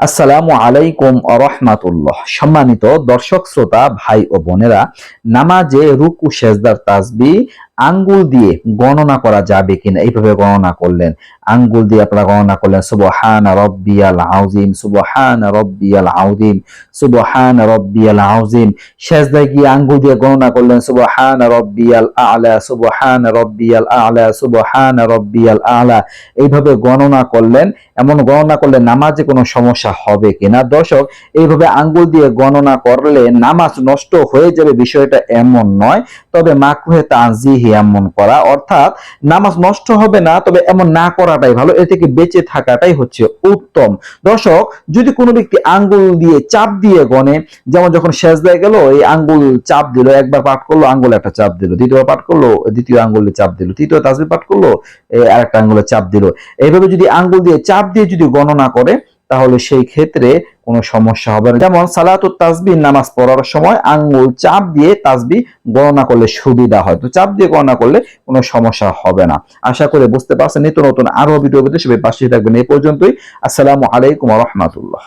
আসসালামু আলাইকুম আরহামাতুল্লাহ সম্মানিত দর্শক শ্রোতা ভাই ও বোনেরা নামাজে রুকু সেজদার তাসবি আঙ্গুল দিয়ে গণনা করা যাবে কিনা? এইভাবে গণনা করলেন। আঙ্গুল দিয়ে আপনারা গণনা করলেন, সুবহান রব্বিয়াল আউজিম সুবহান রব্বিয়াল আউজিম সুবহান রব্বিয়াল আউজিম সেজদায় গিয়ে আঙ্গুল দিয়ে গণনা করলেন, সুবহান রব্বিয়াল আলা, সুবহান রব্বিয়াল আলা, সুবহান রব্বিয়াল আলা। এইভাবে গণনা করলেন। এমন গণনা করলে নামাজে কোনো সমস্যা হবে কিনা? দর্শক, এইভাবে আঙ্গুল দিয়ে গণনা করলে নামাজ নষ্ট হয়ে যাবে বিষয়টা এমন নয়। তবে মাকরুহে তাজিহি এমন করা, অর্থাৎ নামাজ নষ্ট হবে না, তবে এমন না করাটাই ভালো, এ থেকে বেঁচে থাকাটাই হচ্ছে উত্তম। দর্শক, যদি কোনো ব্যক্তি আঙ্গুল দিয়ে চাপ দিয়ে গণে যেমন যখন শেষ দিয়ে গেল, এই আঙ্গুল চাপ দিল, একবার পাঠ করল, আঙ্গুল একটা চাপ দিল, দ্বিতীয়বার পাঠ করল, দ্বিতীয় আঙ্গুলে চাপ দিল, তৃতীয় তাজবি পাঠ করল এই আরেকটা আঙ্গুলে চাপ দিল। এইভাবে যদি আঙ্গুল দিয়ে চাপ দিয়ে যদি গণনা করে তাহলে সেই ক্ষেত্রে কোনো সমস্যা হবে না। যেমন সালাত তাসবি নামাজ পড়ার সময় আঙ্গুল চাপ দিয়ে তাসবি গণনা করলে সুবিধা হয়। তো চাপ দিয়ে গণনা করলে কোনো সমস্যা হবে না। আশা করে বুঝতে পারছেন। নিত্য নতুন আরও ভিডিও পেতে সবাই পাশে থাকবেন। এই পর্যন্তই। আসসালামু আলাইকুম রহমতুল্লাহ।